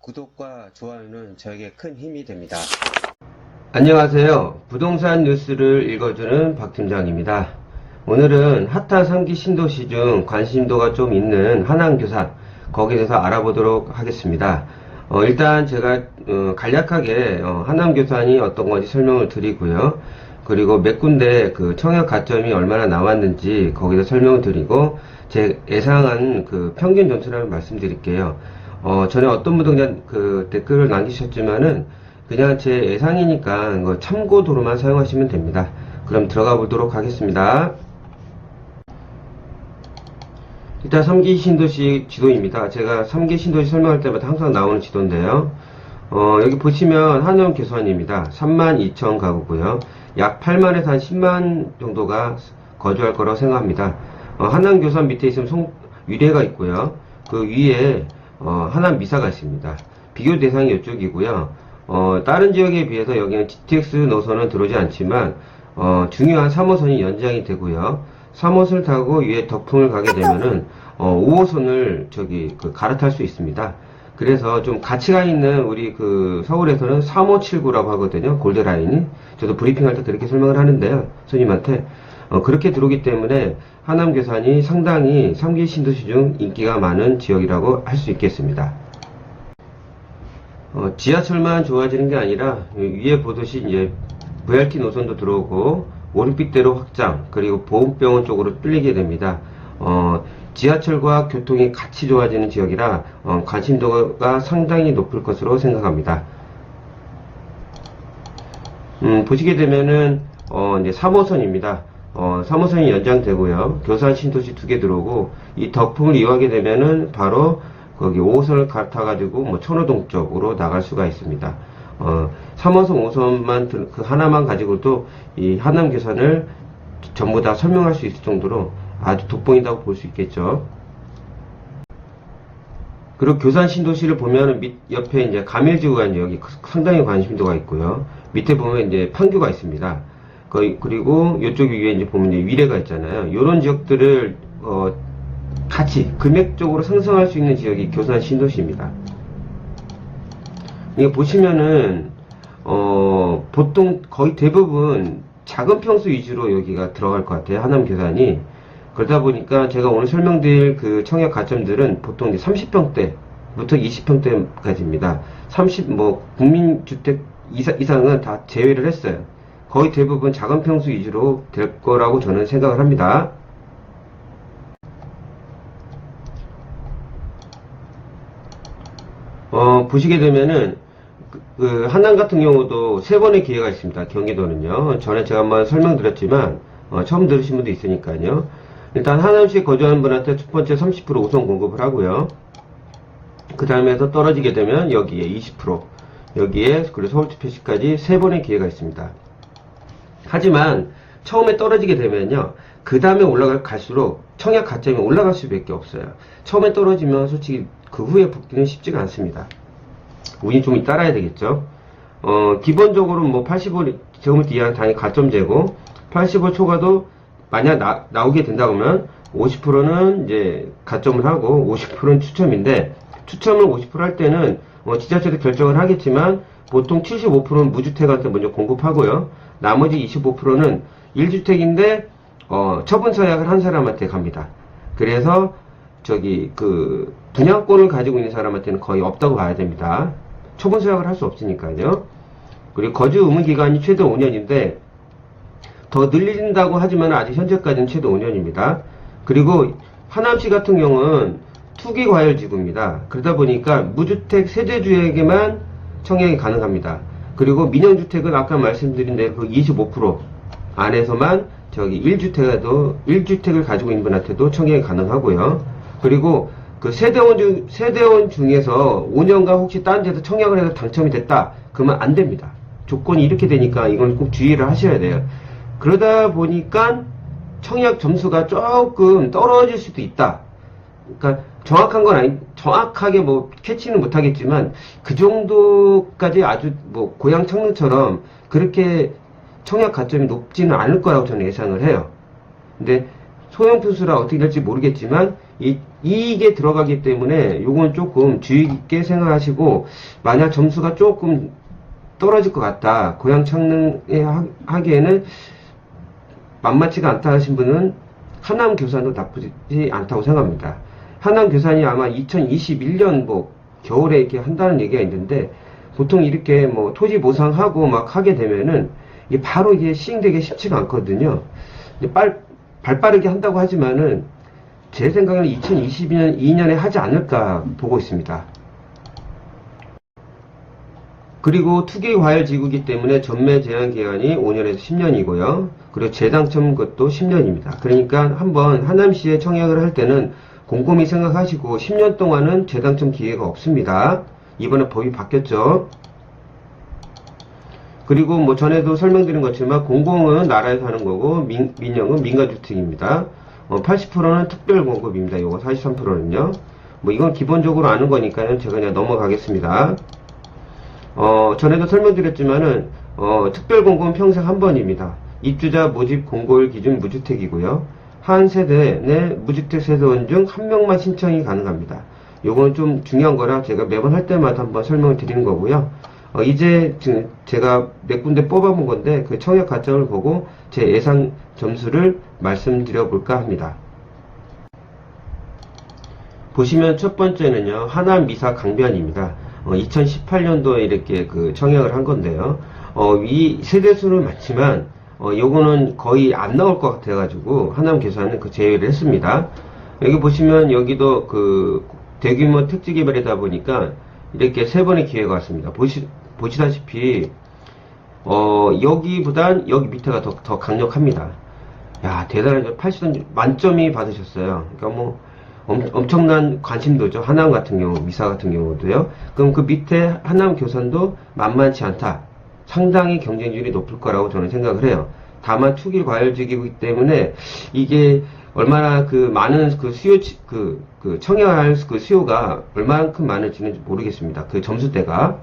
구독과 좋아요는 저에게 큰 힘이 됩니다. 안녕하세요. 부동산 뉴스를 읽어주는 박 팀장입니다. 오늘은 핫한 3기 신도시 중 관심도가 좀 있는 하남교산 거기에 대해서 알아보도록 하겠습니다. 어, 일단 제가 어, 간략하게 어, 하남교산이 어떤 건지 설명을 드리고요. 그리고 몇 군데 그 청약 가점이 얼마나 나왔는지 거기서 설명을 드리고 제 예상한 그 평균 점수를 말씀드릴게요. 어, 전에 어떤 분도 그냥 그 댓글을 남기셨지만은 그냥 제 예상이니까 참고도로만 사용하시면 됩니다. 그럼 들어가 보도록 하겠습니다. 일단 3기 신도시 지도입니다. 제가 3기 신도시 설명할 때마다 항상 나오는 지도인데요. 어, 여기 보시면 한영 개수원입니다. 32,000 가구고요. 약 8만에서 한 10만 정도가 거주할 거라고 생각합니다. 어, 한남 교산 밑에 있으면 송, 위례가 있고요. 그 위에 어, 하남 미사가 있습니다. 비교 대상이 이쪽이고요. 어, 다른 지역에 비해서 여기는 GTX 노선은 들어오지 않지만 어, 중요한 3호선이 연장이 되고요. 3호선을 타고 위에 덕풍을 가게 되면은 어, 5호선을 저기 그 갈아탈 수 있습니다. 그래서 좀 가치가 있는 우리 그 서울에서는 3579라고 하거든요. 골드라인이. 저도 브리핑할 때 그렇게 설명을 하는데요. 손님한테. 어, 그렇게 들어오기 때문에 하남 괴산이 상당히 3기 신도시 중 인기가 많은 지역이라고 할 수 있겠습니다. 어, 지하철만 좋아지는 게 아니라 위에 보듯이 이제 VRT 노선도 들어오고 올림픽대로 확장 그리고 보훈병원 쪽으로 뚫리게 됩니다. 어, 지하철과 교통이 같이 좋아지는 지역이라 어, 관심도가 상당히 높을 것으로 생각합니다. 음, 보시게 되면은 어, 이제 3호선입니다. 어, 3호선이 연장되고요. 교산 신도시 두 개 들어오고 이 덕풍을 이용하게 되면은 바로 거기 5호선을 갈아타가지고 뭐 천호동 쪽으로 나갈 수가 있습니다. 어, 3호선, 5호선만 들- 그 하나만 가지고도 이 하남 계산을 전부 다 설명할 수 있을 정도로 아주 돋보인다고 볼 수 있겠죠. 그리고 교산 신도시를 보면은 밑 옆에 이제 가밀지구가 여기 상당히 관심도가 있고요. 밑에 보면 이제 판교가 있습니다. 그리고 이쪽 위에 이제 보면 이제 위례가 있잖아요. 이런 지역들을 어, 같이 금액적으로 상승할 수 있는 지역이 교산 신도시입니다. 이게 보시면은 어, 보통 거의 대부분 작은 평수 위주로 여기가 들어갈 것 같아요. 하남 계산이. 그러다 보니까 제가 오늘 설명드릴 그 청약 가점들은 보통 이제 30평대부터 20평대까지입니다. 30, 뭐, 국민주택 이상은 다 제외를 했어요. 거의 대부분 작은 평수 위주로 될 거라고 저는 생각을 합니다. 어, 보시게 되면은, 그, 그 한남 같은 경우도 세 번의 기회가 있습니다. 경기도는요. 전에 제가 한번 설명드렸지만, 어, 처음 들으신 분도 있으니까요. 일단 하남시에 거주하는 분한테 첫 번째 30% 우선 공급을 하고요. 그 다음에서 떨어지게 되면 여기에 20%, 여기에 그리고 서울특별시까지 세 번의 기회가 있습니다. 하지만 처음에 떨어지게 되면요. 그 다음에 올라갈 갈수록 청약 가점이 올라갈 수밖에 없어요. 처음에 떨어지면 솔직히 그 후에 붙기는 쉽지가 않습니다. 운이 좀 따라야 되겠죠. 어, 기본적으로 뭐 85, 제곱미터 이하는 당연히 가점제고 85 초과도 만약 나, 나오게 된다 그러면 50%는 이제 가점을 하고 50%는 추첨인데 추첨을 50%할 때는 어, 지자체도 결정을 하겠지만 보통 75%는 무주택한테 먼저 공급하고요. 나머지 25%는 1주택인데 어, 처분 서약을 한 사람한테 갑니다. 그래서 저기 그 분양권을 가지고 있는 사람한테는 거의 없다고 봐야 됩니다. 처분 서약을 할 수 없으니까요. 그리고 거주 의무 기간이 최대 5년인데 더 늘린다고 하지만 아직 현재까지는 최대 5년입니다. 그리고 하남시 같은 경우는 투기 과열 지구입니다. 그러다 보니까 무주택 세대주에게만 청약이 가능합니다. 그리고 민영주택은 아까 말씀드린 대로 그 25% 안에서만 저기 1주택에도 1주택을 가지고 있는 분한테도 청약이 가능하고요. 그리고 그 세대원 중 세대원 중에서 5년간 혹시 다른 데서 청약을 해서 당첨이 됐다. 그러면 안 됩니다. 조건이 이렇게 되니까 이건 꼭 주의를 하셔야 돼요. 그러다 보니까 청약 점수가 조금 떨어질 수도 있다. 그러니까 정확한 건 아니, 정확하게 뭐 캐치는 못하겠지만 그 정도까지 아주 뭐 고향 창릉처럼 그렇게 청약 가점이 높지는 않을 거라고 저는 예상을 해요. 근데 소형 분수라 어떻게 될지 모르겠지만 이, 이익에 들어가기 때문에 요건 조금 주의 깊게 생각하시고 만약 점수가 조금 떨어질 것 같다. 고향 창릉에 하- 하기에는 만만치가 않다 하신 분은 하남 교산도 나쁘지 않다고 생각합니다. 하남 교산이 아마 2021년 뭐 겨울에 이렇게 한다는 얘기가 있는데 보통 이렇게 뭐 토지 보상하고 막 하게 되면은 이게 바로 이게 시행되기 쉽지가 않거든요. 빨, 발 빠르게 한다고 하지만은 제 생각에는 2022년 2년에 하지 않을까 보고 있습니다. 그리고 투기 과열 지구이기 때문에 전매 제한 기간이 5년에서 10년이고요. 그리고 재당첨 것도 10년입니다. 그러니까 한번 하남시에 청약을 할 때는 곰곰이 생각하시고 10년 동안은 재당첨 기회가 없습니다. 이번에 법이 바뀌었죠. 그리고 뭐 전에도 설명드린 것처럼 공공은 나라에서 하는 거고 민, 민영은 민간주택입니다. 어, 80%는 특별공급입니다. 이거 43%는요. 뭐 이건 기본적으로 아는 거니까요. 제가 그냥 넘어가겠습니다. 어, 전에도 설명드렸지만은, 어, 특별공고는 평생 한 번입니다. 입주자 모집 공고일 기준 무주택이고요. 한 세대 내 무주택 세대원 중 한 명만 신청이 가능합니다. 요건 좀 중요한 거라 제가 매번 할 때마다 한번 설명을 드리는 거고요. 어, 이제 지금 제가 몇 군데 뽑아본 건데 그 청약 가점을 보고 제 예상 점수를 말씀드려 볼까 합니다. 보시면 첫 번째는요, 하남 미사 강변입니다. 2018년도에 이렇게 그 청약을 한 건데요. 어, 이 세대수는 많지만, 어, 요거는 거의 안 나올 것 같아 가지고, 하남 계산은 그 제외를 했습니다. 여기 보시면 여기도 그 대규모 특지 개발이다 보니까 이렇게 세 번의 기회가 왔습니다. 보시, 보시다시피, 어, 여기보단 여기 밑에가 더, 더 강력합니다. 야, 대단하죠. 80점 만점이 받으셨어요. 그러니까 뭐, 엄, 엄청난 관심도죠. 하남 같은 경우, 미사 같은 경우도요. 그럼 그 밑에 하남 교산도 만만치 않다. 상당히 경쟁률이 높을 거라고 저는 생각을 해요. 다만 투기 과열지기이기 때문에 이게 얼마나 그 많은 그 수요, 그, 그 청약할 그 수요가 얼마만큼 많을지는 모르겠습니다. 그 점수대가.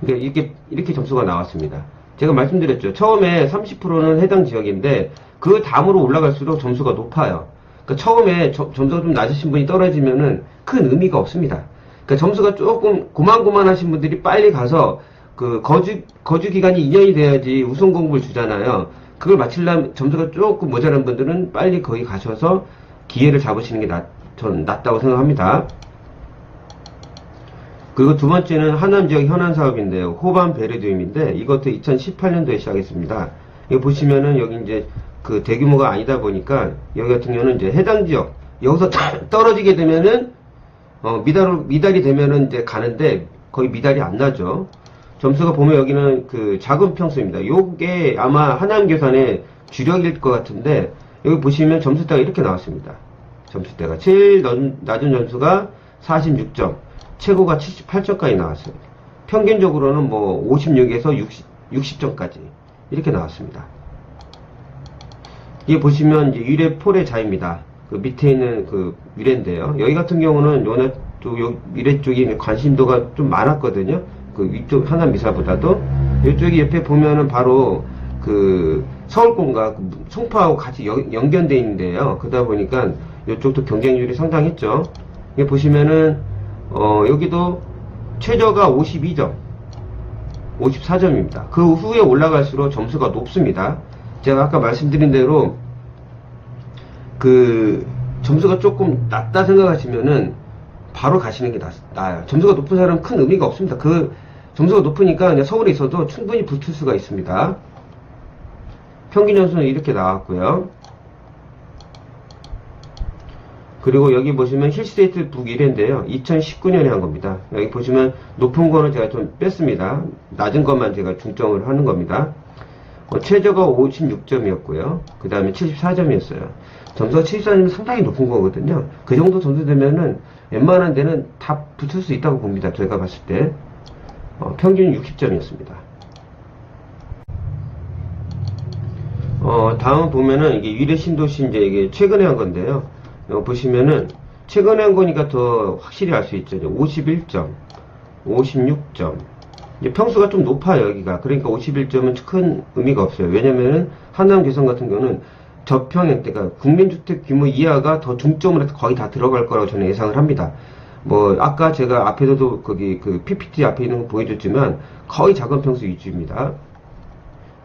그러니까 이게 이렇게 점수가 나왔습니다. 제가 말씀드렸죠. 처음에 30%는 해당 지역인데 그 다음으로 올라갈수록 점수가 높아요. 그러니까 처음에 저- 점수가 좀 낮으신 분이 떨어지면은 큰 의미가 없습니다. 그러니까 점수가 조금 고만고만하신 분들이 빨리 가서 그 거주 거주 기간이 2년이 돼야지 우선 공부를 주잖아요. 그걸 마치려면 점수가 조금 모자란 분들은 빨리 거기 가셔서 기회를 잡으시는 게 낫, 전 낫다고 생각합니다. 그리고 두 번째는 하남 지역 현안 사업인데요. 호반 베르디움인데 이것도 2018년도에 시작했습니다. 여기 보시면은 여기 이제 그 대규모가 아니다 보니까 여기 같은 경우는 이제 해당 지역 여기서 떨어지게 되면은 어 미달 미달이 되면은 이제 가는데 거의 미달이 안 나죠. 점수가 보면 여기는 그 작은 평수입니다. 요게 아마 하남 계산의 주력일 것 같은데 여기 보시면 점수대가 이렇게 나왔습니다. 점수대가 제일 낮은, 점수가 46점, 최고가 78점까지 나왔어요. 평균적으로는 뭐 56에서 60, 60점까지 이렇게 나왔습니다. 이게 보시면 이제 유래 폴의 자입니다. 그 밑에 있는 그 유래인데요. 여기 같은 경우는 요네 또 요, 유래 쪽이 관심도가 좀 많았거든요. 그 위쪽 하남 미사보다도 이쪽이 옆에 보면은 바로 그 서울공과 그 송파하고 같이 연, 연결돼 있는데요. 그러다 보니까 이쪽도 경쟁률이 상당했죠. 여기 보시면은 어 여기도 최저가 52점, 54점입니다. 그 후에 올라갈수록 점수가 높습니다. 제가 아까 말씀드린 대로 그 점수가 조금 낮다 생각하시면은 바로 가시는 게 낫, 나아요. 점수가 높은 사람은 큰 의미가 없습니다. 그 점수가 높으니까 그냥 서울에 있어도 충분히 붙을 수가 있습니다. 평균 점수는 이렇게 나왔고요. 그리고 여기 보시면 힐스테이트 북 1회인데요. 2019년에 한 겁니다. 여기 보시면 높은 거는 제가 좀 뺐습니다. 낮은 것만 제가 중점을 하는 겁니다. 어, 최저가 56점이었고요. 그 다음에 74점이었어요. 점수가 74점이면 상당히 높은 거거든요. 그 정도 점수 되면은 웬만한 데는 다 붙을 수 있다고 봅니다. 제가 봤을 때. 어, 평균 60점이었습니다. 어, 다음 보면은 이게 위례 신도시 이제 이게 최근에 한 건데요. 어, 보시면은 최근에 한 거니까 더 확실히 알 수 있죠. 51점, 56점. 평수가 좀 높아요, 여기가. 그러니까 51점은 큰 의미가 없어요. 왜냐면은 한남 개성 같은 경우는 저평형, 그러니까 국민주택 규모 이하가 더 해서 거의 다 들어갈 거라고 저는 예상을 합니다. 뭐 아까 제가 앞에서도 거기 그 PPT 앞에 있는 거 보여줬지만 거의 작은 평수 위주입니다.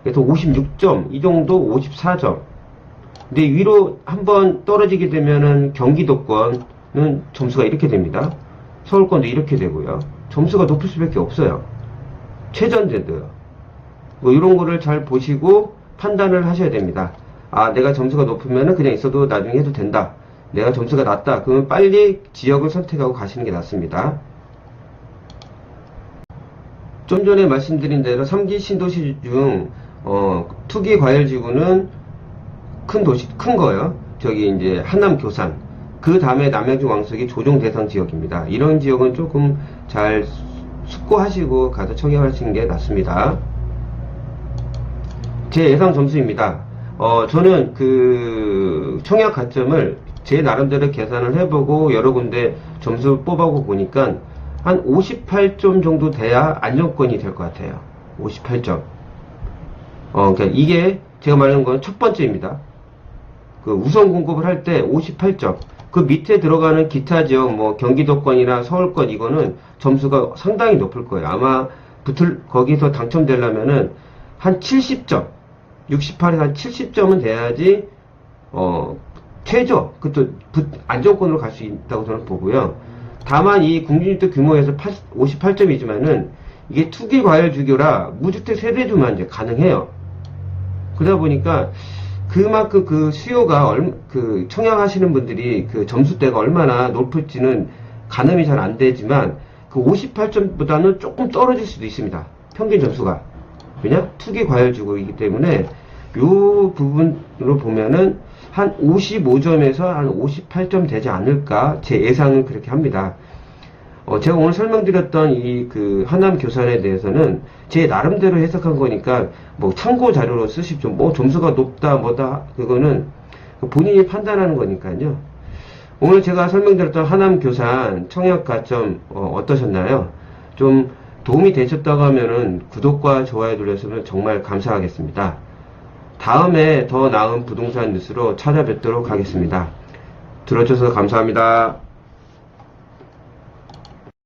그래서 56점, 이 정도 54점. 근데 위로 한번 떨어지게 되면은 경기도권은 점수가 이렇게 됩니다. 서울권도 이렇게 되고요. 점수가 높을 수밖에 없어요. 최전제도요. 뭐 이런 거를 잘 보시고 판단을 하셔야 됩니다. 아, 내가 점수가 높으면은 그냥 있어도 나중에 해도 된다. 내가 점수가 낮다. 그러면 빨리 지역을 선택하고 가시는 게 낫습니다. 좀 전에 말씀드린 대로 3기 신도시 중, 어, 투기 과열 지구는 큰 도시, 큰 거요. 저기 이제 한남 교산. 그 다음에 남양주 왕석이 조정 대상 지역입니다. 이런 지역은 조금 잘 숙고하시고 가서 청약하시는 게 낫습니다. 제 예상 점수입니다. 어, 저는 그 청약 가점을 제 나름대로 계산을 해보고 여러 군데 점수 뽑아보고 보니까 한 58점 정도 돼야 안정권이 될 것 같아요. 58점. 어, 그러니까 이게 제가 말하는 건 첫 번째입니다. 그 우선 공급을 할 때 58점. 그 밑에 들어가는 기타 지역, 뭐 경기도권이나 서울권 이거는 점수가 상당히 높을 거예요. 아마 붙을 거기서 당첨되려면은 한 70점, 68에서 한 70점은 돼야지 어 최저 붙- 안정권으로 갈 수 있다고 저는 보고요. 다만 이 국민주택 규모에서 58점이지만은 이게 투기 과열 주교라 무주택 세대주만 이제 가능해요. 그러다 보니까 그만큼 그 수요가 얼, 그 청약하시는 분들이 그 점수대가 얼마나 높을지는 가늠이 잘 안 되지만 그 58점보다는 조금 떨어질 수도 있습니다. 평균 점수가. 왜냐? 투기 과열주고이기 때문에 요 부분으로 보면은 한 55점에서 한 58점 되지 않을까 제 예상은 그렇게 합니다. 어, 제가 오늘 설명드렸던 이 그 하남 교산에 대해서는 제 나름대로 해석한 거니까 뭐 참고 자료로 쓰십시오. 뭐 점수가 높다 뭐다 그거는 본인이 판단하는 거니까요. 오늘 제가 설명드렸던 하남 교산 청약 가점 어, 떠셨나요좀 도움이 되셨다고 하면은 구독과 좋아요 눌러주시면 정말 감사하겠습니다. 다음에 더 나은 부동산 뉴스로 찾아뵙도록 하겠습니다. 들어주셔서 감사합니다.